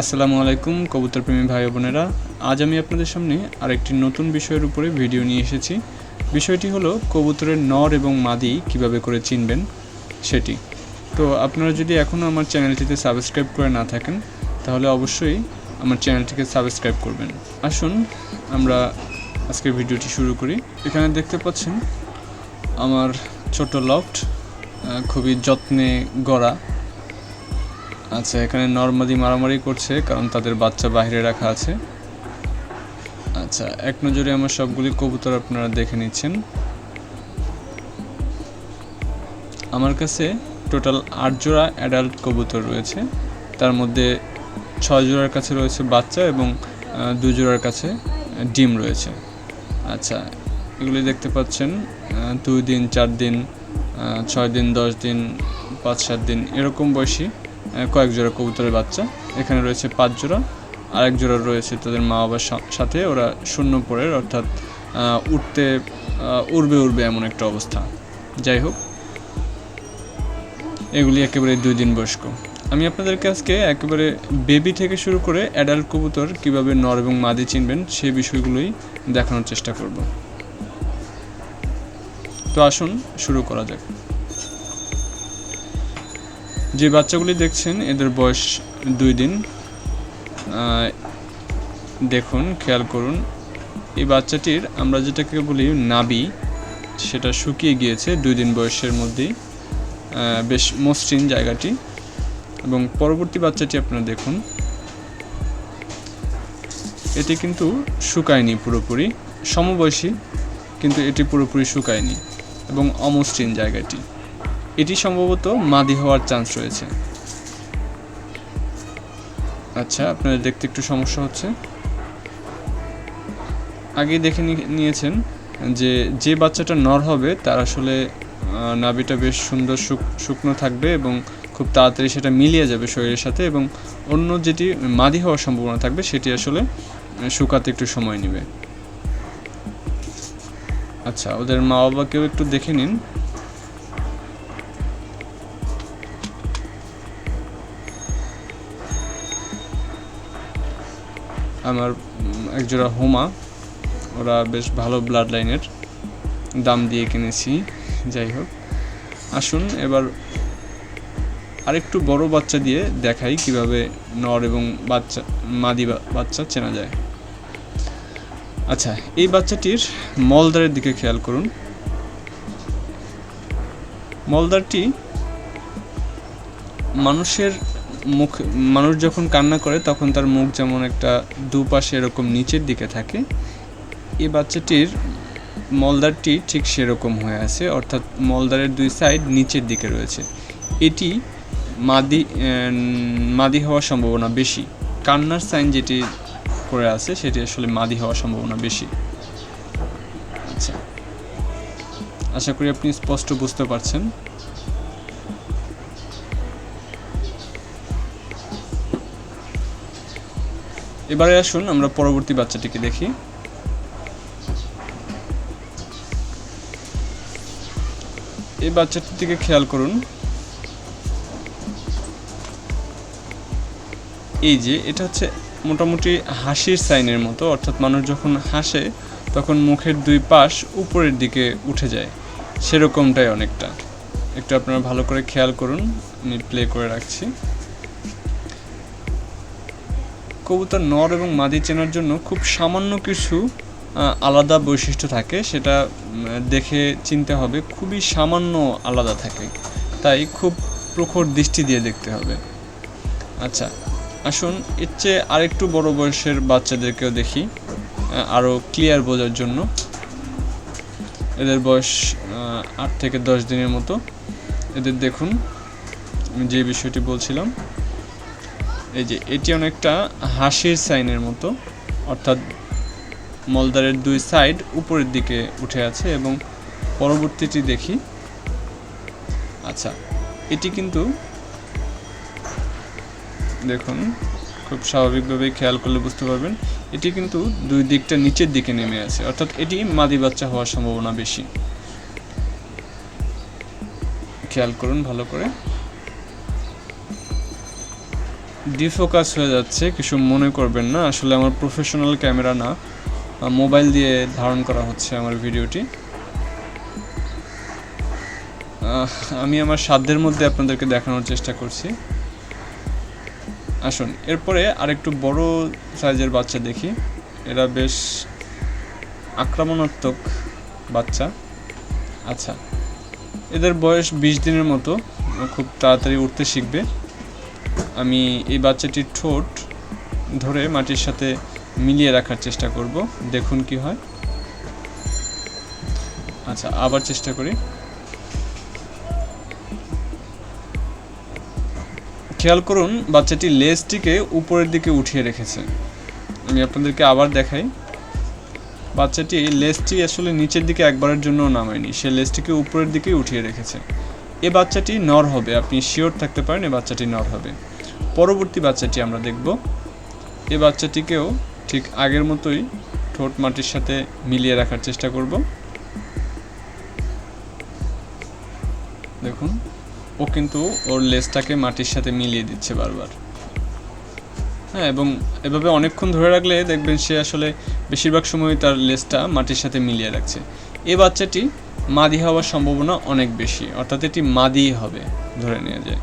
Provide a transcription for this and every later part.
আসসালামু আলাইকুম কবুতর প্রেমী ভাই বোনেরা। আজ আমি আপনাদের সামনে আরেকটি নতুন বিষয়ের উপরে ভিডিও নিয়ে এসেছি। বিষয়টি হলো কবুতরের নর এবং মাদি কীভাবে করে চিনবেন সেটি। তো আপনারা যদি এখনও আমার চ্যানেলটিতে সাবস্ক্রাইব করে না থাকেন, তাহলে অবশ্যই আমার চ্যানেলটিকে সাবস্ক্রাইব করবেন। আসুন, আমরা আজকের ভিডিওটি শুরু করি। এখানে দেখতে পাচ্ছেন আমার ছোট লফট খুবই যত্নে গড়া আচ্ছা এখানে নর্মাদি মারামারি করছে, কারণ তাদের বাচ্চা বাইরে রাখা আছে। আচ্ছা এক নজরে আমার সবগুলি কবুতর আপনারা দেখে নিচ্ছেন। আমার কাছে টোটাল আট জোড়া অ্যাডাল্ট কবুতর রয়েছে। তার মধ্যে ছয় জোড়ার কাছে রয়েছে বাচ্চা এবং দু জোড়ার কাছে ডিম রয়েছে। আচ্ছা এগুলি দেখতে পাচ্ছেন দুই দিন, চার দিন ছয় দিন, দশ দিন, পাঁচ, সাত দিন, এরকম বয়সী। কয়েক জোড়া কবুতরের বাচ্চা। এখানে রয়েছে পাঁচ জোড়া। আরেক জোড়া রয়েছে তাদের মা বাবার সাথে। ওরা শূন্য পড়ের অর্থাৎ উঠতে উড়বে উড়বে এমন একটা অবস্থা। যাই হোক। এগুলি একেবারে দুই দিন বয়স্ক। আমি আপনাদেরকে আজকে একেবারে বেবি থেকে শুরু করে অ্যাডাল্ট কবুতর কীভাবে নর এবং মাদি চিনবেন সেই বিষয়গুলোই দেখানোর চেষ্টা করব। তো আসুন, শুরু করা যাক। যে বাচ্চাগুলি দেখছেন, এদের বয়স দুই দিন। দেখুন, খেয়াল করুন। এই বাচ্চাটির আমরা যেটাকে বলি নাবি সেটা শুকিয়ে গিয়েছে দুই দিন বয়সের মধ্যেই। বেশ মসৃণ জায়গাটি। এবং পরবর্তী বাচ্চাটি আপনারা দেখুন। এটি কিন্তু শুকায়নি পুরোপুরি। সমবয়সী, কিন্তু এটি পুরোপুরি শুকায়নি এবং অমসৃণ জায়গাটি। এটি সম্ভবত মাদি হওয়ার চান্স রয়েছে। আচ্ছা আপনাদের দেখতে একটু সমস্যা হচ্ছে। আগেই দেখে নিয়েছেন যে যে বাচ্চাটা নর হবে, তার আসলে নাভিটা বেশ সুন্দর শুকনো থাকবে এবং খুব তাড়াতাড়ি সেটা মিলিয়ে যাবে শরীরের সাথে এবং অন্য যেটি মাদি হওয়ার সম্ভাবনা থাকবে, সেটি আসলে শুকাতে একটু সময় নেবে। আচ্ছা ওদের মা বাবাকেও একটু দেখে নিন। আমার একজোড়া হোমা। ওরা বেশ ভালো ব্লাড লাইনের দাম দিয়ে কিনেছি, যাই হোক। আসুন, এবার আরেকটু বড় বাচ্চা দিয়ে দেখাই কীভাবে নর এবং বাচ্চা, মাদি বাচ্চা চেনা যায়। আচ্ছা এই বাচ্চাটির মলদারের দিকে খেয়াল করুন। মলদারটি মানুষের মুখ, মানুষ যখন কান্না করে, তখন তার মুখ যেমন একটা দুপাশে এরকম নিচের দিকে থাকে। এই বাচ্চাটির মলদারটি ঠিক সেরকম হয়ে আছে, অর্থাৎ মলদারের দুই সাইড নিচের দিকে রয়েছে। এটি মাদি মাদি হওয়ার সম্ভাবনা বেশি। কান্নার সাইন যেটি করে আছে, সেটি আসলে মাদি হওয়ার সম্ভাবনা বেশি। আচ্ছা। আশা করি আপনি স্পষ্ট বুঝতে পারছেন। এবারে আসুন, আমরা পরবর্তী বাচ্চাটিকে দেখি। এই বাচ্চাটির দিকে খেয়াল করুন। এই যে, এটা হচ্ছে মোটামুটি হাসির সাইনের মতো, অর্থাৎ মানুষ যখন হাসে, তখন মুখের দুই পাশ উপরের দিকে উঠে যায়। সেরকমটাই অনেকটা। একটু আপনারা ভালো করে খেয়াল করুন, আমি প্লে করে রাখছি। কবুতর নর এবং মাদি চেনার জন্য খুব সামান্য কিছু আলাদা বৈশিষ্ট্য থাকে। সেটা দেখে চিনতে হবে, খুবই সামান্য আলাদা থাকে। তাই খুব প্রখর দৃষ্টি দিয়ে দেখতে হবে। আচ্ছা আসুন, এর চেয়ে আরেকটু বড় বয়সের বাচ্চাদেরকেও দেখি আরও ক্লিয়ার বোঝার জন্য। এদের বয়স আট থেকে দশ দিনের মতো। এদের দেখুন, আমি যে বিষয়টি বলছিলাম এই যে, এটি অনেকটা হাসির সাইনের মতো, অর্থাৎ মলদারের দুই সাইড উপরের দিকে উঠে আছে এবং পরবর্তীটি দেখি। আচ্ছা এটি কিন্তু দেখুন, খুব স্বাভাবিকভাবেই খেয়াল করলে বুঝতে পারবেন, এটি কিন্তু দুই দিকটা নিচের দিকে নেমে আছে, অর্থাৎ এটি মাদি বাচ্চা হওয়ার সম্ভাবনা বেশি। খেয়াল করুন ভালো করে। ডিফোকাস হয়ে যাচ্ছে, কিছু মনে করবেন না, আসলে আমার প্রফেশনাল ক্যামেরা না মোবাইল দিয়ে ধারণ করা হচ্ছে আমার ভিডিওটি। আমি আমার সাধ্যের মধ্যে আপনাদেরকে দেখানোর চেষ্টা করছি। আসুন, এরপরে আরেকটু বড় সাইজের বাচ্চা দেখি। এরা বেশ আক্রমণাত্মক বাচ্চা। আচ্ছা এদের বয়স বিশ দিনের মতো, খুব তাড়াতাড়ি উঠতে শিখবে। আমি এই বাচ্চাটির ঠোঁট ধরে মাটির সাথে মিলিয়ে রাখার চেষ্টা করব। দেখুন কি হয়। আচ্ছা আবার চেষ্টা করি। খেয়াল করুন, বাচ্চাটি লেজটিকে উপরের দিকে উঠিয়ে রেখেছে। আমি আপনাদেরকে আবার দেখাই। বাচ্চাটি লেজটি আসলে নিচের দিকে একবারের জন্য নামায়নি। সে লেজটিকে উপরের দিকে উঠিয়ে রেখেছে। এ বাচ্চাটি নর হবে। আপনি শিওর থাকতে পারেন, এ বাচ্চাটি নর হবে। পরবর্তী বাচ্চাটি আমরা দেখব। এ বাচ্চাটিকেও ঠিক আগের মতোই ঠোঁট মাটির সাথে মিলিয়ে রাখার চেষ্টা করব। দেখুন, ও কিন্তু ওর লেজটাকে মাটির সাথে মিলিয়ে দিচ্ছে বারবার। হ্যাঁ এবং এভাবে অনেকক্ষণ ধরে রাখলে দেখবেন সে আসলে বেশিরভাগ সময় তার লেজটা মাটির সাথে মিলিয়ে রাখছে। এ বাচ্চাটি মাদি হওয়ার সম্ভাবনা অনেক বেশি, অর্থাৎ এটি মাদি হবে ধরে নেওয়া যায়।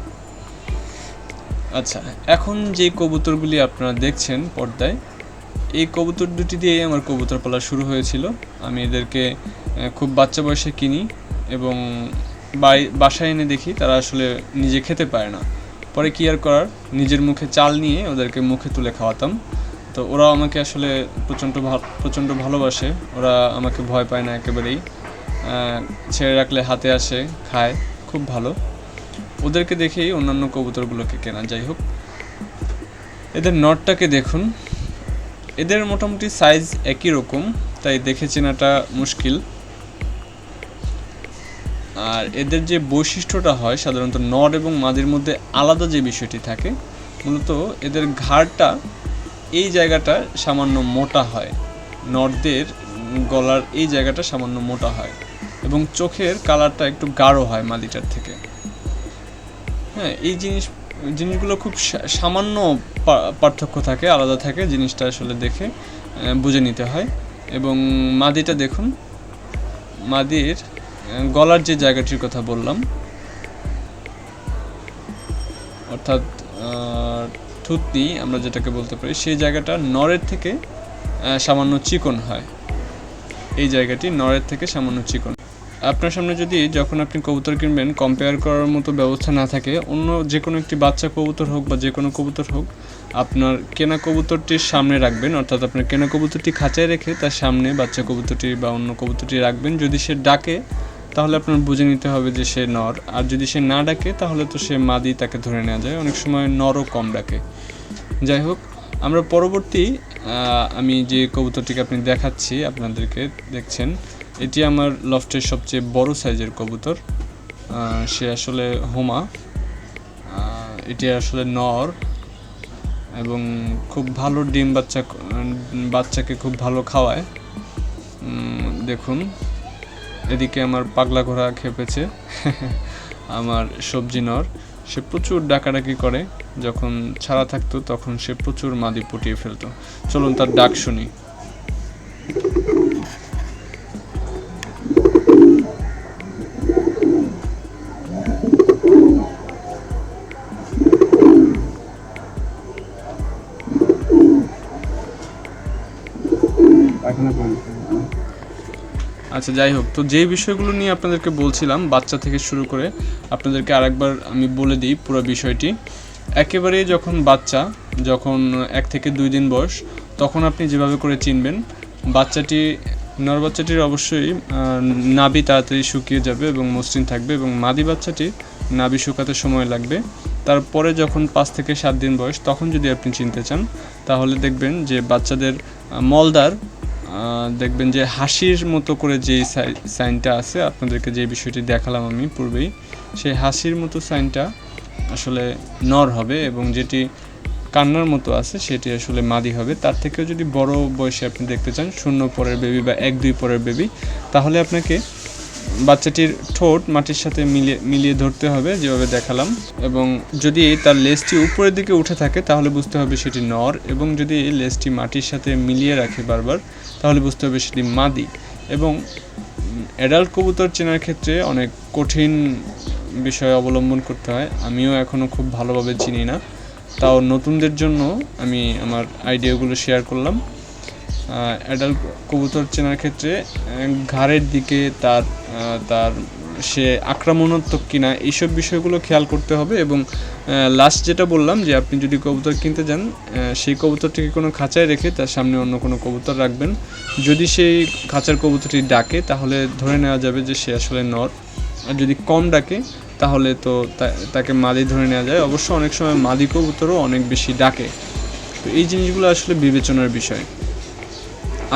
আচ্ছা এখন যে কবুতরগুলি আপনারা দেখছেন পর্দায়, এই কবুতর দুটি দিয়ে আমার কবুতর পালা শুরু হয়েছিল। আমি এদেরকে খুব বাচ্চা বয়সে কিনি এবং বাসায় এনে দেখি তারা আসলে নিজে খেতে পারে না। পরে কি আর করার? নিজের মুখে চাল নিয়ে ওদেরকে মুখে তুলে খাওয়াতাম। তো ওরা আমাকে আসলে প্রচণ্ড প্রচণ্ড ভালোবাসে। ওরা আমাকে ভয় পায় না একেবারেই। ছেড়ে রাখলে হাতে আসে, খায়, খুব ভালো। ওদেরকে দেখেই অন্যান্য কবুতরগুলোকে কেনা, যাই হোক। এদের নটটাকে দেখুন। এদের মোটামুটি সাইজ একই রকম, তাই দেখে চেনাটা মুশকিল। আর এদের যে বৈশিষ্ট্যটা হয়, সাধারণত নর এবং মাদির মধ্যে আলাদা যে বিষয়টি থাকে, মূলত এদের ঘাড়টা এই জায়গাটা সামান্য মোটা হয়। নরদের গলার এই জায়গাটা সামান্য মোটা হয় এবং চোখের কালারটা একটু গাঢ় হয় মাদিটার থেকে। হ্যাঁ এই জিনিস, জিনিসগুলো খুব সামান্য পার্থক্য থাকে, আলাদা থাকে, জিনিসটা আসলে দেখে বুঝে নিতে হয়। এবং মাদিটা দেখুন, মাদির গলার যে জায়গাটির কথা বললাম, অর্থাৎ থুতনি আমরা যেটাকে বলতে পারি, সেই জায়গাটা নরের থেকে সামান্য চিকন হয়। এই জায়গাটি নরের থেকে সামান্য চিকন। আপনার সামনে যদি যখন আপনি কবুতর কিনবেন কম্পেয়ার করার মতো ব্যবস্থা না থাকে, অন্য যে কোনো একটি বাচ্চা কবুতর হোক বা যে কোনো কবুতর হোক, আপনার কেনা কবুতরটির সামনে রাখবেন, অর্থাৎ আপনার কেনা কবুতরটি খাঁচায় রেখে তার সামনে বাচ্চা কবুতরটি বা অন্য কবুতরটি রাখবেন। যদি সে ডাকে, তাহলে আপনার বুঝে নিতে হবে যে সে নর। আর যদি সে না ডাকে, তাহলে তো সে মাদি তাকে ধরে নেওয়া যায়। অনেক সময় নরও কম ডাকে। যাই হোক, আমরা পরবর্তী আমি যে কবুতরটিকে আপনি দেখাচ্ছি, আপনাদেরকে দেখছেন, এটি আমার লফটের সবচেয়ে বড় সাইজের কবুতর। সে আসলে হোমা। এটি আসলে নর এবং খুব ভালো ডিম বাচ্চা, বাচ্চাকে খুব ভালো খাওয়ায়। দেখুন, এদিকে আমার পাগলা ঘোড়া খেপেছে, আমার সবজি নর। সে প্রচুর ডাকাডাকি করে, যখন ছাড়া থাকতো তখন সে প্রচুর মাদি পটিয়ে ফেলতো। চলুন তার ডাক শুনি। আচ্ছা যাই হোক। তো যেই বিষয়গুলো নিয়ে আপনাদেরকে বলছিলাম, বাচ্চা থেকে শুরু করে আপনাদেরকে আরেকবার আমি বলে দিই পুরো বিষয়টি। একেবারে যখন বাচ্চা, যখন এক থেকে দুই দিন বয়স, তখন আপনি যেভাবে করে চিনবেন, বাচ্চাটি, নর বাচ্চাটির অবশ্যই নাভি তাড়াতাড়ি শুকিয়ে যাবে এবং মসৃণ থাকবে এবং মাদি বাচ্চাটির নাভি শুকাতে সময় লাগবে। তারপরে যখন পাঁচ থেকে সাত দিন বয়স, তখন যদি আপনি চিনতে চান, তাহলে দেখবেন যে বাচ্চাদের মলদার দেখবেন যে হাসির মতো করে যে সাইনটা আছে, আপনাদেরকে যে বিষয়টি দেখালাম আমি পূর্বেই, সেই হাসির মতো সাইনটা আসলে নর হবে এবং যেটি কান্নার মতো আছে, সেটি আসলে মাদি হবে। তার থেকেও যদি বড় বয়সে আপনি দেখতে চান, শূন্য পরের বেবি বা এক, দুই পরের বেবি তাহলে আপনাকে বাচ্চাটির ঠোঁট মাটির সাথে মিলিয়ে মিলিয়ে ধরতে হবে, যেভাবে দেখালাম। এবং যদি তার লেজটি উপরের দিকে উঠে থাকে, তাহলে বুঝতে হবে সেটি নর এবং যদি লেজটি মাটির সাথে মিলিয়ে রাখে বারবার তাহলে বুঝতে হবে সেটি মাদি। এবং অ্যাডাল্ট কবুতর চেনার ক্ষেত্রে অনেক কঠিন বিষয় অবলম্বন করতে হয়। আমিও এখনও খুব ভালোভাবে চিনি না। তাও নতুনদের জন্য আমি আমার আইডিয়াগুলো শেয়ার করলাম। অ্যাডাল্ট কবুতর চেনার ক্ষেত্রে ঘাড়ের দিকে তার তার সে আক্রমণাত্মক কিনা, এইসব বিষয়গুলো খেয়াল করতে হবে এবং লাস্ট যেটা বললাম যে আপনি যদি কবুতর কিনতে যান সেই কবুতরটিকে কোনো খাঁচায় রেখে তার সামনে অন্য কোনো কবুতর রাখবেন। যদি সেই খাঁচার কবুতরটি ডাকে, তাহলে ধরে নেওয়া যাবে যে সে আসলে নর। আর যদি কম ডাকে, তাহলে তো, তাকে মাদি ধরে নেওয়া যায়। অবশ্য অনেক সময় মাদি কবুতরও অনেক বেশি ডাকে। তো এই জিনিসগুলো আসলে বিবেচনার বিষয়।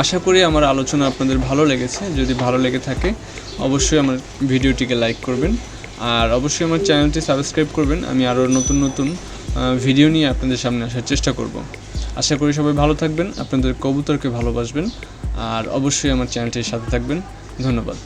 আশা করি আমার আলোচনা আপনাদের ভালো লেগেছে। যদি ভালো লেগে থাকে অবশ্যই আমার ভিডিওটিকে লাইক করবেন। আর অবশ্যই আমার চ্যানেলটি সাবস্ক্রাইব করবেন। আমি আরও নতুন নতুন ভিডিও নিয়ে আপনাদের সামনে আসার চেষ্টা করব। আশা করি সবাই ভালো থাকবেন, আপনাদের কবুতরকে ভালোবাসবেন। আর অবশ্যই আমার চ্যানেলটির সাথে থাকবেন। ধন্যবাদ।